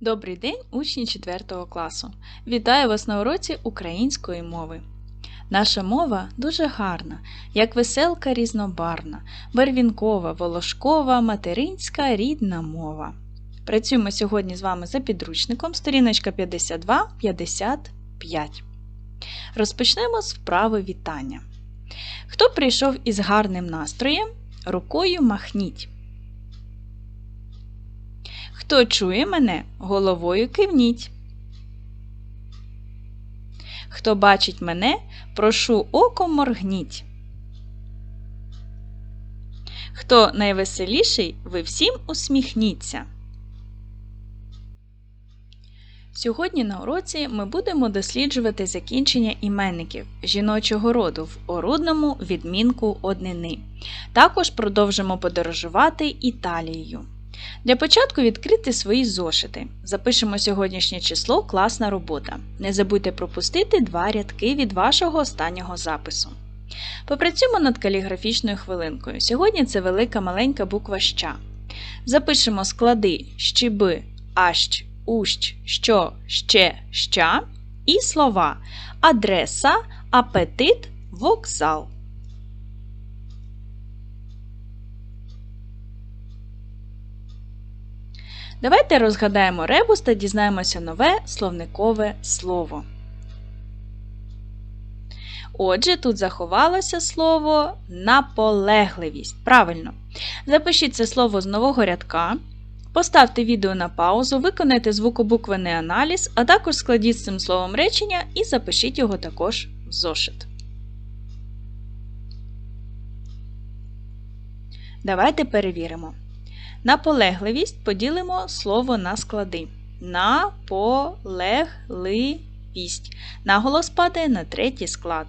Добрий день, учні 4 класу! Вітаю вас на уроці української мови. Наша мова дуже гарна, як веселка різнобарна, барвінкова, волошкова, материнська рідна мова. Працюємо сьогодні з вами за підручником, сторіночка 52-55. Розпочнемо з вправи вітання. Хто прийшов із гарним настроєм, рукою махніть. Хто чує мене, головою кивніть. Хто бачить мене, прошу оком моргніть. Хто найвеселіший, ви всім усміхніться. Сьогодні на уроці ми будемо досліджувати закінчення іменників жіночого роду в орудному відмінку однини. Також продовжимо подорожувати Італією. Для початку відкрити свої зошити. Запишемо сьогоднішнє число класна робота. Не забудьте пропустити два рядки від вашого останнього запису. Попрацюємо над каліграфічною хвилинкою. Сьогодні це велика маленька буква ща. Запишемо склади щіби, ащ, ущ, що, ще, ща і слова адреса, апетит, вокзал. Давайте розгадаємо ребус та дізнаємося нове словникове слово. Отже, тут заховалося слово наполегливість. Правильно. Запишіть це слово з нового рядка. Поставте відео на паузу, виконайте звукобуквений аналіз, а також складіть з цим словом речення і запишіть його також в зошит. Давайте перевіримо. Наполегливість поділимо слово на склади. Наполегливість. Наголос падає на третій склад.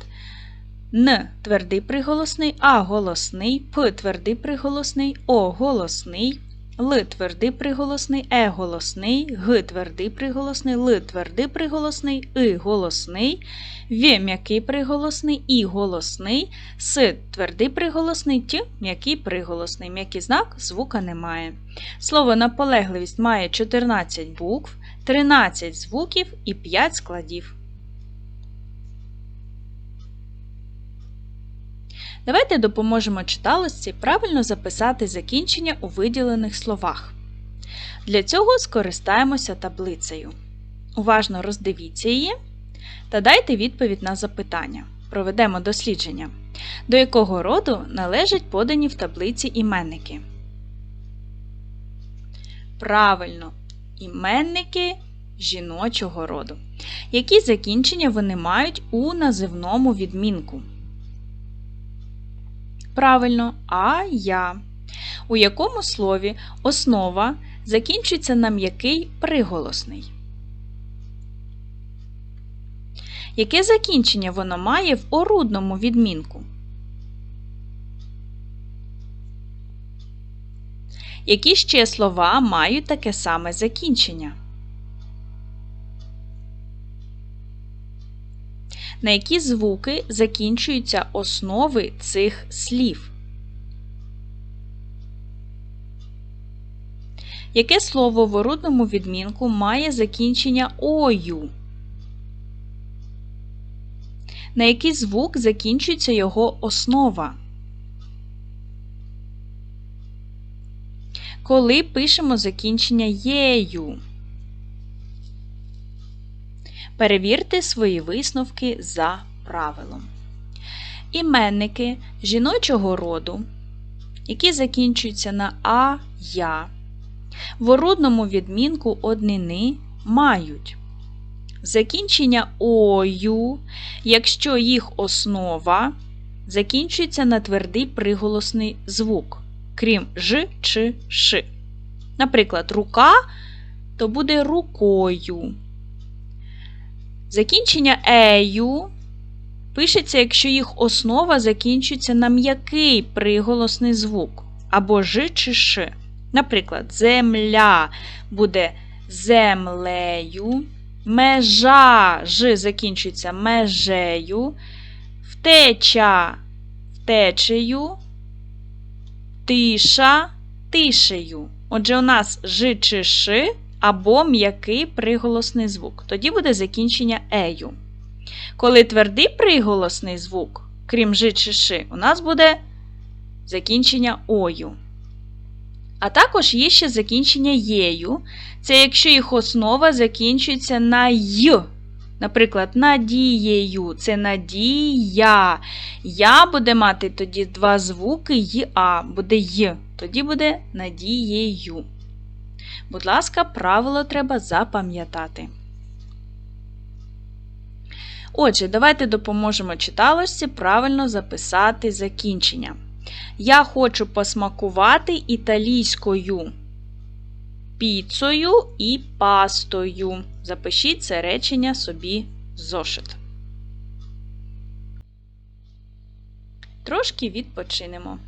Н твердий приголосний, А голосний, П твердий приголосний, О голосний, Л твердий приголосний, Е голосний, Г твердий приголосний, Л твердий приголосний, И голосний, В м'який приголосний, І голосний, С твердий приголосний, Т м'який приголосний. М'який знак звука немає. Слово наполегливість має 14 букв, 13 звуків і 5 складів. Давайте допоможемо читалості правильно записати закінчення у виділених словах. Для цього скористаємося таблицею. Уважно роздивіться її та дайте відповідь на запитання. Проведемо дослідження. До якого роду належать подані в таблиці іменники? Правильно, іменники жіночого роду. Які закінчення вони мають у називному відмінку? Правильно, а я. У якому слові основа закінчується на м'який приголосний? Яке закінчення воно має в орудному відмінку? Які ще слова мають таке саме закінчення? На які звуки закінчуються основи цих слів? Яке слово в орудному відмінку має закінчення ою? На який звук закінчується його основа? Коли пишемо закінчення єю? Перевірте свої висновки за правилом. Іменники жіночого роду, які закінчуються на а я, в орудному відмінку однини мають закінчення ою, якщо їх основа закінчується на твердий приголосний звук, крім ж чи ш. Наприклад, рука то буде рукою. Закінчення ею пишеться, якщо їх основа закінчується на м'який приголосний звук або ж чи ш. Наприклад, земля буде землею, межа ж закінчується межею, втеча втечею, тиша тишею. Отже, у нас ж чи ш або м'який приголосний звук. Тоді буде закінчення ею. Коли твердий приголосний звук, крім жи чи ши, у нас буде закінчення ою. А також є ще закінчення єю. Це якщо їх основа закінчується на й. Наприклад, надією це надія. Я буде мати тоді два звуки й а, буде й. Тоді буде надією. Будь ласка, правило треба запам'ятати. Отже, давайте допоможемо читалочці правильно записати закінчення. Я хочу посмакувати італійською піцею і пастою. Запишіть це речення собі в зошит. Трошки відпочинемо.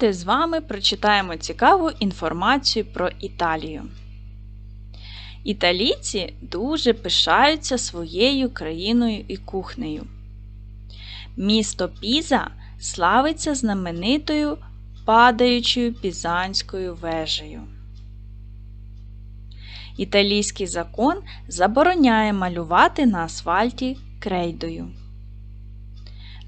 Давайте з вами прочитаємо цікаву інформацію про Італію. Італійці дуже пишаються своєю країною і кухнею. Місто Піза славиться знаменитою падаючою пізанською вежею. Італійський закон забороняє малювати на асфальті крейдою.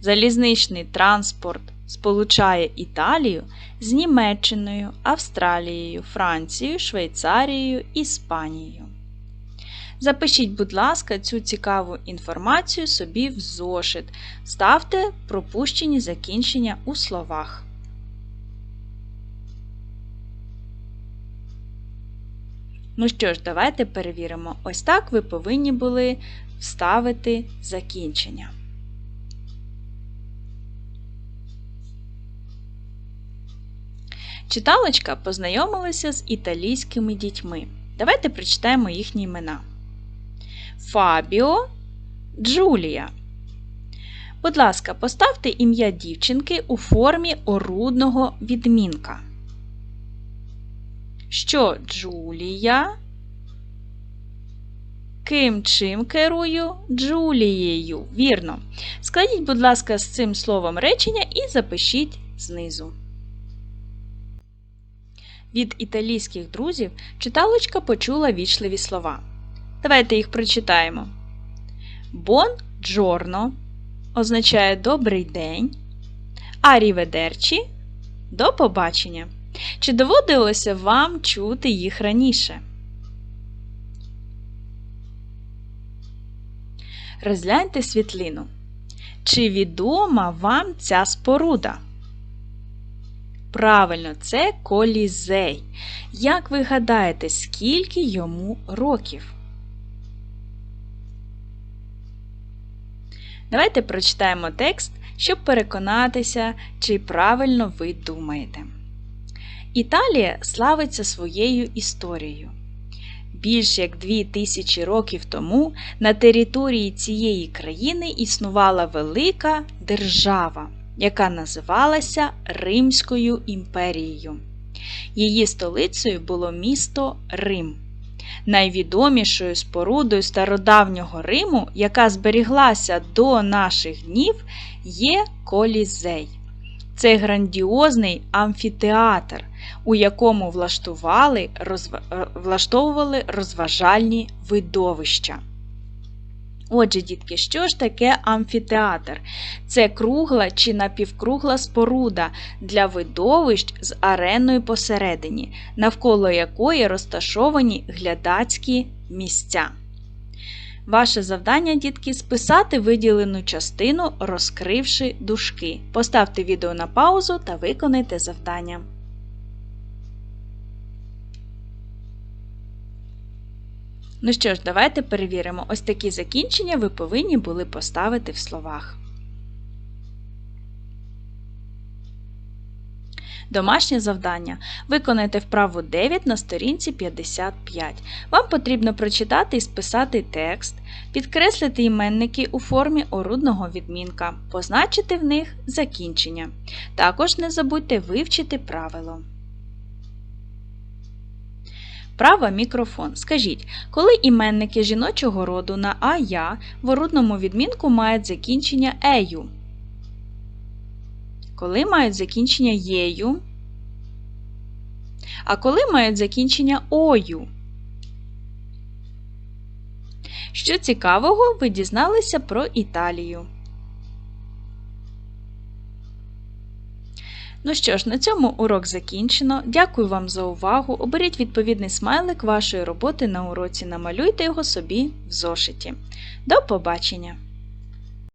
Залізничний транспорт сполучає Італію з Німеччиною, Австралією, Францією, Швейцарією, Іспанією. Запишіть, будь ласка, цю цікаву інформацію собі в зошит. Ставте пропущені закінчення у словах. Ну що ж, давайте перевіримо. Ось так ви повинні були вставити закінчення. Читалочка познайомилася з італійськими дітьми. Давайте прочитаємо їхні імена. Фабіо Джулія. Будь ласка, поставте ім'я дівчинки у формі орудного відмінка. Що Джулія? Ким чим керую? Джулією. Вірно. Складіть, будь ласка, з цим словом речення і запишіть знизу. Від італійських друзів читалочка почула вічливі слова. Давайте їх прочитаємо. Бон джорно означає добрий день. Аріведерчі до побачення. Чи доводилося вам чути їх раніше? Розгляньте світлину. Чи відома вам ця споруда? Правильно, це колізей. Як ви гадаєте, скільки йому років? Давайте прочитаємо текст, щоб переконатися, чи правильно ви думаєте. Італія славиться своєю історією. Більш як дві тисячі років тому на території цієї країни існувала велика держава яка називалася Римською імперією. Її столицею було місто Рим. Найвідомішою спорудою стародавнього Риму, яка зберіглася до наших днів, є Колізей. Це грандіозний амфітеатр, у якому влаштували, е, влаштовували розважальні видовища. Отже, дітки, що ж таке амфітеатр? Це кругла чи напівкругла споруда для видовищ з ареною посередині, навколо якої розташовані глядацькі місця. Ваше завдання, дітки, списати виділену частину, розкривши дужки. Поставте відео на паузу та виконайте завдання. Ну що ж, давайте перевіримо. Ось такі закінчення ви повинні були поставити в словах. Домашнє завдання. Виконайте вправу 9 на сторінці 55. Вам потрібно прочитати і списати текст, підкреслити іменники у формі орудного відмінка, позначити в них закінчення. Також не забудьте вивчити правило. Права мікрофон. Скажіть, коли іменники жіночого роду на а я в орудному відмінку мають закінчення ею? Коли мають закінчення єю? А коли мають закінчення ою? Що цікавого ви дізналися про Італію? Ну що ж, на цьому урок закінчено. Дякую вам за увагу. Оберіть відповідний смайлик вашої роботи на уроці, намалюйте його собі в зошиті. До побачення!